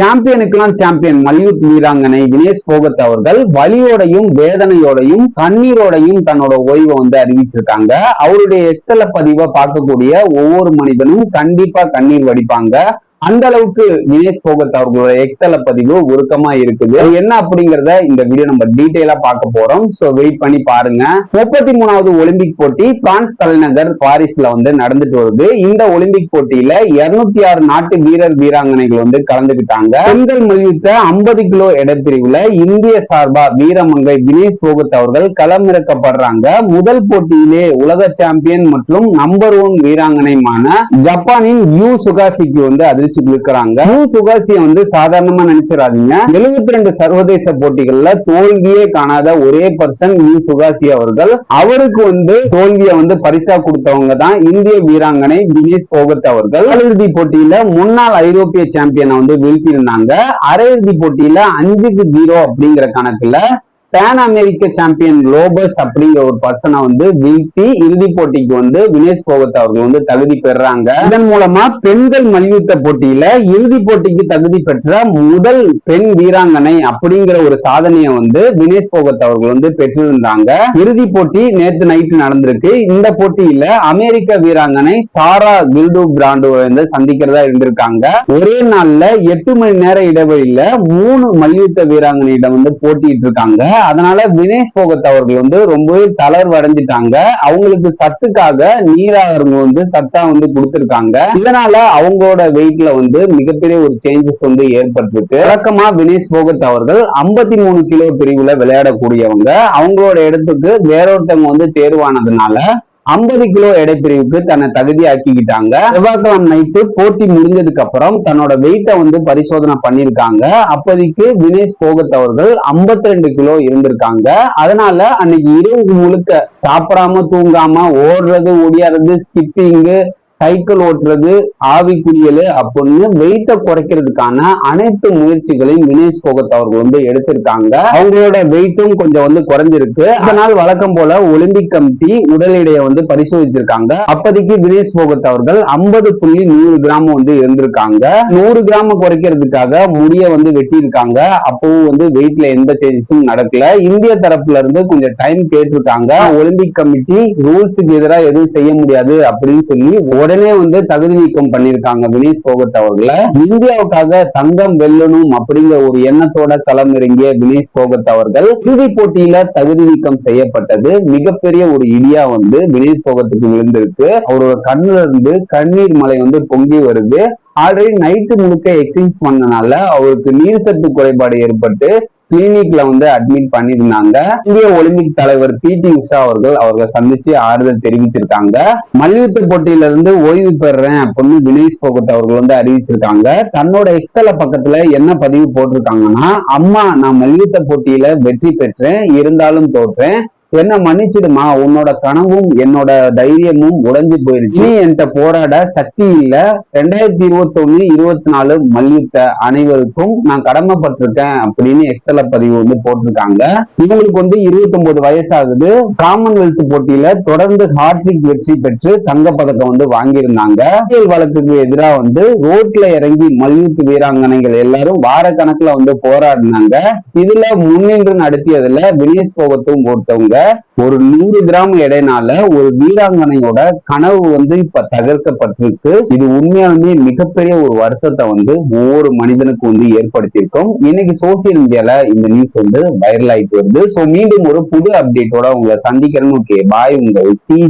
சாம்பியனுக்கெல்லாம் champion மல்யுத் வீராங்கனை வினேஷ் போகத் அவர்கள் வலியோடையும் வேதனையோடையும் கண்ணீரோடையும் தன்னோட ஓய்வை வந்து அறிவிச்சிருக்காங்க. அவருடைய எத்தல பதிவை பார்க்கக்கூடிய ஒவ்வொரு மனிதனும் கண்டிப்பா கண்ணீர் வடிப்பாங்க. அந்த அளவுக்கு வினேஷ் போகத் அவர்களோட எக்ஸல பதிவு உருக்கமா இருக்குது. என்ன அப்படிங்கறத இந்த வீடியோ நம்ம டீட்டெயிலா பார்க்க போறோம். சோ வெயிட் பண்ணி பாருங்க. முப்பத்தி மூணாவது ஒலிம்பிக் போட்டி பிரான்ஸ் தலைநகர் பாரிஸ்ல வந்து நடந்துட்டு வருது. இந்த ஒலிம்பிக் போட்டியில இருநூத்தி ஆறு நாட்டு வீரர் வீராங்கனைகள் வந்து கலந்துக்கிட்டாங்க. பெண்கள் மல்யுத்த ஐம்பது கிலோ இடப்பிரிவுல இந்திய சார்பா வீரமங்கை வினேஷ் போகத் அவர்கள் களமிறக்கப்படுறாங்க. முதல் போட்டியிலே உலக சாம்பியன் மற்றும் நம்பர் ஒன் வீராங்கனைமான ஜப்பானின் யூ சுகாசிக்கு வந்து அதிர்ச்சி கொடுக்கறாங்க யூ சுகாசியை வந்து சாதாரணமா நினைச்சிடாதீங்க. 72 ரெண்டு சர்வதேச போட்டிகள்ல தோல்வியே காணாத ஒரே பர்சன் யூ சுகாசி அவர்கள். அவருக்கு வந்து தோல்வியை வந்து பரிசா கொடுத்தவங்க தான் இந்திய வீராங்கனை தினேஷ் போகத் அவர்கள். அரையிறுதி போட்டியில முன்னாள் ஐரோப்பிய சாம்பியனை வந்து வீழ்த்தியிருந்தாங்க. அரையிறுதி போட்டியில அஞ்சுக்கு ஜீரோ அப்படிங்கிற கணக்குல பேன் அமெரிக்க சாம்பியன் லோபஸ் அப்படிங்கிற ஒரு பர்சனை வந்து வீழ்த்தி இறுதி போட்டிக்கு வந்து வினேஷ் போகத் அவர்கள் வந்து தகுதி பெறாங்க. இதன் மூலமா பெண்கள் மல்யுத்த போட்டியில இறுதி போட்டிக்கு தகுதி பெற்ற முதல் பெண் வீராங்கனை அப்படிங்கிற ஒரு சாதனையை வந்து வினேஷ் போகத் அவர்கள் வந்து பெற்றிருந்தாங்க. இறுதி போட்டி நேற்று நைட்டு நடந்திருக்கு. இந்த போட்டியில அமெரிக்க வீராங்கனை சாரா கில்டு பிராண்டு வந்து சந்திக்கிறதா இருந்திருக்காங்க. ஒரே நாள்ல எட்டு மணி நேர இடைவெளியில மூணு மல்யுத்த வீராங்கனையிடம் வந்து போட்டிட்டு இருக்காங்க அதனால வினேஷ் போகத் அவர்கள் வந்து ரொம்பவே தளர்வடைஞ்சிட்டாங்க அவங்களுக்கு சத்துக்காக நீராகரங்க வந்து சத்தா வந்து கொடுத்திருக்காங்க. இதனால அவங்களோட வெயிட்ல வந்து மிகப்பெரிய ஒரு சேஞ்சஸ் வந்து ஏற்பட்டிருக்கு. வழக்கமா வினேஷ் போகத் அவர்கள் 53 மூணு கிலோ பிரிவுல விளையாடக்கூடியவங்க. அவங்களோட இடத்துக்கு வேறொருத்தவங்க வந்து தேர்வானதுனால 50 கிலோ எடைப்பிரிவுக்கு தன்னை தகுதியாக்கிக்கிட்டாங்க. செவ்வாய்க்கிழமை நைட்டு போட்டி முடிஞ்சதுக்கு அப்புறம் தன்னோட வெயிட்டை வந்து பரிசோதனை பண்ணிருக்காங்க அப்போதைக்கு வினேஷ் போகத் அவர்கள் 52 ரெண்டு கிலோ இருந்திருக்காங்க. அதனால அன்னைக்கு இரவு முழுக்க சாப்பிடாம தூங்காம ஓடுறது ஒடியாடுறது ஸ்கிப்பிங்கு சைக்கிள் ஓட்டுறது ஆவி குளியல் அப்படின்னு வெயிட்டை குறைக்கிறதுக்கான அனைத்து முயற்சிகளையும் வினேஷ் போகத் அவர்கள் வந்து எடுத்திருக்காங்க. அவங்களோட வெயிட்டும் கொஞ்சம் வந்து குறைஞ்சிருக்கு. அதனால் வழக்கம் போல ஒலிம்பிக் கமிட்டி உடல் எடையை வந்து பரிசோதிச்சிருக்காங்க. அப்போதைக்கு வினேஷ் போகத் அவர்கள் 50 புள்ளி நூறு கிராம் வந்து இருந்திருக்காங்க. நூறு கிராம் குறைக்கிறதுக்காக முடிய வந்து வெட்டியிருக்காங்க. அப்பவும் வந்து வெயிட்ல எந்த சேஞ்சஸும் நடக்கல. இந்திய தரப்புல இருந்து கொஞ்சம் டைம் கேட்டிருக்காங்க. ஒலிம்பிக் கமிட்டி ரூல்ஸுக்கு எதிராக எதுவும் செய்ய முடியாது அப்படின்னு சொல்லி உடனே உடனே வந்து தகுதி நீக்கம் பண்ணிருக்காங்க வினேஷ் போகத் அவர்களை. இந்தியாவுக்காக தங்கம் வெல்லணும் அப்படிங்கிற ஒரு எண்ணத்தோட களம் இறங்கிய வினேஷ் போகத் அவர்கள் இறுதிப் போட்டியில தகுதி நீக்கம் செய்யப்பட்டது. மிகப்பெரிய ஒரு இடியா வந்து வினேஷ் போகத்துக்கு விழுந்திருக்கு. அவரோட கண்ணுல இருந்து கண்ணீர் மலை வந்து பொங்கி வருது. ஆல்ரெடி நைட்டு முழுக்க எக்ஸசைஸ் பண்ணனால அவருக்கு நீர் சத்து குறைபாடு ஏற்பட்டு கிளினிக்ல வந்து அட்மிட் பண்ணியிருந்தாங்க. இந்திய ஒலிம்பிக் தலைவர் பி டி உஷா அவர்கள் அவர்களை சந்திச்சு ஆறுதல் தெரிவிச்சிருக்காங்க. மல்யுத்த போட்டியில இருந்து ஓய்வு பெறுறேன் அப்படின்னு வினேஷ் போகத் அவர்கள் வந்து அறிவிச்சிருக்காங்க. தன்னோட எக்ஸல பக்கத்துல என்ன பதிவு போட்டிருக்காங்கன்னா அம்மா நான் மல்யுத்த போட்டியில வெற்றி பெற்றேன் இருந்தாலும் தோற்றேன். என்ன மன்னிச்சிடுமா? உன்னோட கனவும் என்னோட தைரியமும் உடைஞ்சு போயிருச்சு. நீ என்கிட்ட போராட சக்தி இல்ல. ரெண்டாயிரத்தி இருபத்தி ஒண்ணு இருபத்தி நாலு மல்யுத்த அனைவருக்கும் நான் கடமைப்பட்டிருக்கேன் அப்படின்னு எக்ஸல பதிவு வந்து போட்டிருக்காங்க. இவங்களுக்கு வந்து இருபத்தி ஒன்பது வயசாகுது. காமன்வெல்த் போட்டியில தொடர்ந்து ஹாட்ரிக் வெற்றி பெற்று தங்கப்பதக்கம் வந்து வாங்கியிருந்தாங்க. அரசியல் வழக்குக்கு எதிராக வந்து ரோட்ல இறங்கி மல்யுத்த வீராங்கனைகள் எல்லாரும் வார கணக்குல வந்து போராடினாங்க. இதுல முன்னின்று நடத்தியதுல வினேஷ் போகத்தும் ஒருத்தவங்க ஒரு நூறு கிராம் எடைனால ஒரு வீராங்கனையோட கனவு வந்து இப்ப தகர்க்கப்பட்டிருக்கு. இது உண்மையாலுமே மிகப்பெரிய ஒரு வருத்தத்தை வந்து ஒவ்வொரு மனிதனுக்கும் வந்து ஏற்படுத்தியிருக்கும். இன்னைக்கு சோசியல் மீடியால இந்த நியூஸ் வந்து வைரல் ஆயிட்டு வருது. சோ மீண்டும் ஒரு புது அப்டேட்டோட உங்களை சந்திக்கிறேன்னு ஓகே பாய் உங்கள் சிஜி